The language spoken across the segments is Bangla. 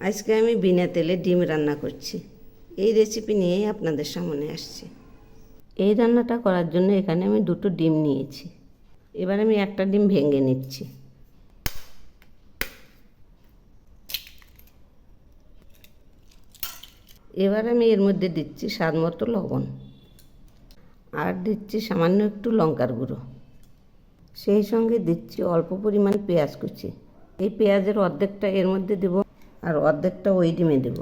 আজকে আমি বিনা তেলে ডিম রান্না করছি। এই রেসিপি নিয়েই আপনাদের সামনে আসছি। এই রান্নাটা করার জন্য এখানে আমি দুটো ডিম নিয়েছি। এবার আমি একটা ডিম ভেঙে নিচ্ছি। এবার আমি এর মধ্যে দিচ্ছি স্বাদ মতো লবণ। আর দিচ্ছি সামান্য একটু লঙ্কার গুঁড়ো। সেই সঙ্গে দিচ্ছি অল্প পরিমাণ পেঁয়াজ কুচি। এই পেঁয়াজের অর্ধেকটা এর মধ্যে দেব আর অর্ধেকটা ওই ডিমে দেব।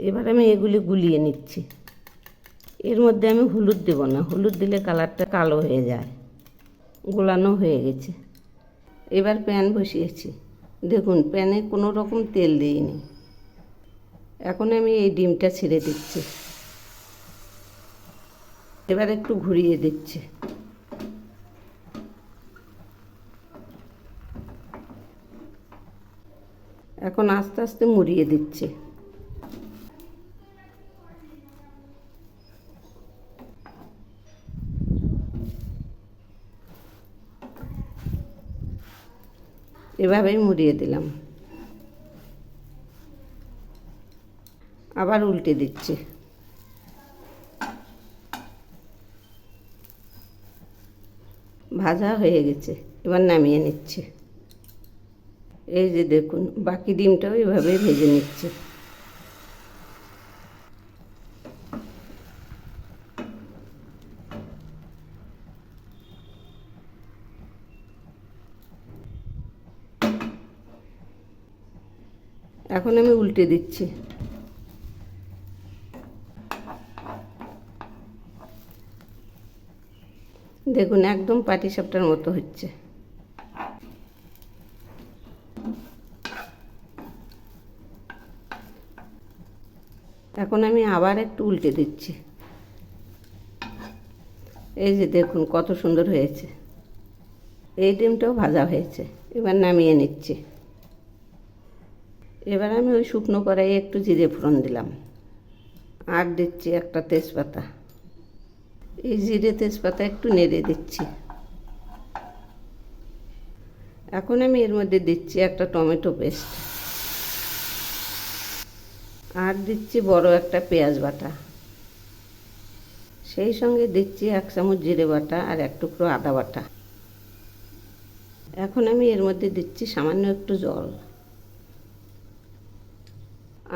এবার আমি এগুলি গুলিয়ে নিচ্ছি। এর মধ্যে আমি হলুদ দেব না। হলুদ দিলে কালারটা কালো হয়ে যায়। গোলানো হয়ে গেছে। এবার প্যান বসিয়েছি। দেখুন, প্যানে কোনো রকম তেল দিইনি। এখন আমি এই ডিমটা ছেড়ে দিচ্ছি। এবার একটু ঘুরিয়ে দিচ্ছি। এখন আস্তে আস্তে মুড়িয়ে দিচ্ছে। এভাবেই মুড়িয়ে দিলাম। আবার উল্টে দিচ্ছি। ভাজা হয়ে গেছে, এবার নামিয়ে নিচ্ছে। এই যে দেখুন, বাকি ডিমটাও এভাবেই ভেজে নিচ্ছে। এখন আমি উল্টে দিচ্ছি। দেখুন, একদম পাটিসাপটার মতো হচ্ছে। এখন আমি আবার একটু উল্টে দিচ্ছি। এই যে দেখুন কত সুন্দর হয়েছে। এই ডিমটাও ভাজা হয়েছে। এবার নামিয়ে নিচ্ছি। এবার আমি ওই শুকনো কড়াইয়ে একটু জিরে ফোড়ন দিলাম। আর দিচ্ছি একটা তেজপাতা। এই জিরে তেজপাতা একটু নেড়ে দিচ্ছি। এখন আমি এর মধ্যে দিচ্ছি একটা টমেটো পেস্ট। আর দিচ্ছি বড় একটা পেঁয়াজ বাটা। সেই সঙ্গে দিচ্ছি এক চামচ জিরে বাটা আর এক টুকরো আদা বাটা। এখন আমি এর মধ্যে দিচ্ছি সামান্য একটু জল।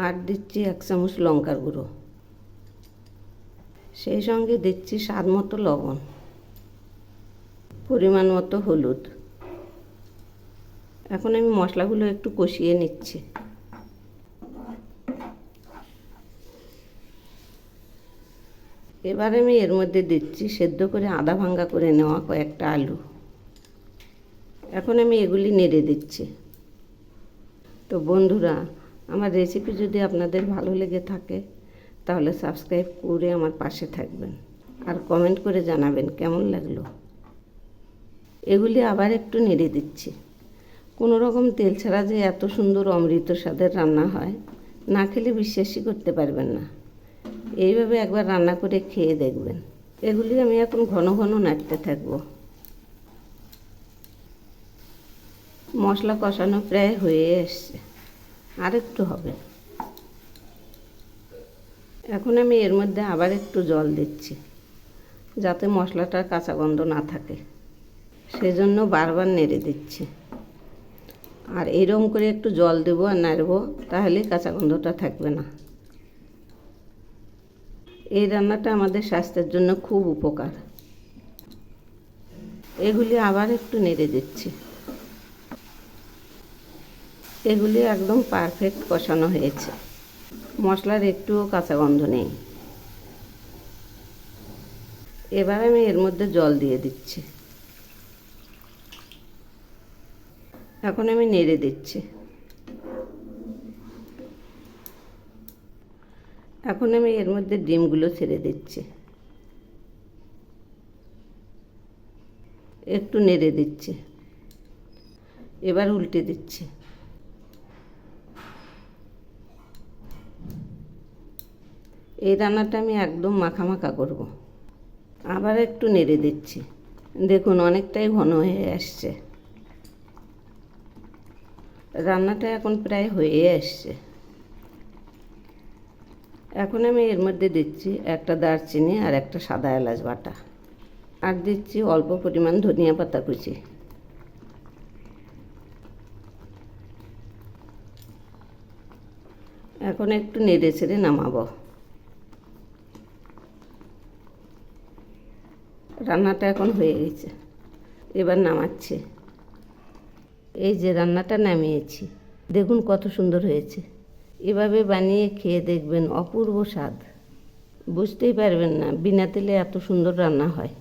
আর দিচ্ছি এক চামচ লঙ্কার গুঁড়ো। সেই সঙ্গে দিচ্ছি স্বাদ মতো লবণ। পরিমাণ মতো হলুদ। এখন আমি মশলাগুলো একটু কষিয়ে নিচ্ছি। এবার আমি এর মধ্যে দিচ্ছি সেদ্ধ করে আদা ভাঙ্গা করে নেওয়া কয়েকটা আলু। এখন আমি এগুলি নেড়ে দিচ্ছি। তো বন্ধুরা, আমার রেসিপি যদি আপনাদের ভালো লেগে থাকে, তাহলে সাবস্ক্রাইব করে আমার পাশে থাকবেন। আর কমেন্ট করে জানাবেন কেমন লাগল। এগুলি আবার একটু নেড়ে দিচ্ছি। কোনো রকম তেল ছাড়া যে এত সুন্দর অমৃত স্বাদের রান্না হয়, না খেলে বিশ্বাসই করতে পারবেন না। এইভাবে একবার রান্না করে খেয়ে দেখবেন। এগুলি আমি এখন ঘন ঘন নাড়তে থাকব। মশলা কষানো প্রায় হয়ে এসছে। আর একটু হবে। এখন আমি এর মধ্যে আবার একটু জল দিচ্ছি, যাতে মশলাটার কাঁচা গন্ধ না থাকে। সেজন্য বারবার নেড়ে দিচ্ছি। আর এরকম করে একটু জল দেবো আর নাড়বো, তাহলে কাঁচা গন্ধটা থাকবে না। এই রান্নাটা আমাদের স্বাস্থ্যের জন্য খুব উপকার। এগুলি আবার একটু নেড়ে দিচ্ছি। এগুলি একদম পারফেক্ট কষানো হয়েছে। মশলার একটুও কাঁচা গন্ধ নেই। এবার আমি এর মধ্যে জল দিয়ে দিচ্ছি। এখন আমি নেড়ে দিচ্ছি। এখন আমি এর মধ্যে ডিমগুলো ছেড়ে দিচ্ছি। একটু নেড়ে দিচ্ছি। এবার উল্টে দিচ্ছি। এই রান্নাটা আমি একদম মাখা মাখা করব। আবার একটু নেড়ে দিচ্ছি। দেখুন, অনেকটাই ঘন হয়ে আসছে। রান্নাটা এখন প্রায় হয়ে আসছে। এখন আমি এর মধ্যে দিচ্ছি একটা দারচিনি আর একটা সাদা এলাচ বাটা। আর দিচ্ছি অল্প পরিমাণ ধনিয়া পাতা কুচি। এখন একটু নেড়ে ছেড়ে নামাবো। রান্নাটা এখন হয়ে গেছে। এবার নামাচ্ছি। এই যে রান্নাটা নামিয়েছি। দেখুন কত সুন্দর হয়েছে। এভাবে বানিয়ে খেয়ে দেখবেন অপূর্ব স্বাদ। বুঝতেই পারবেন না, বিনা তেলে এত সুন্দর রান্না হয়।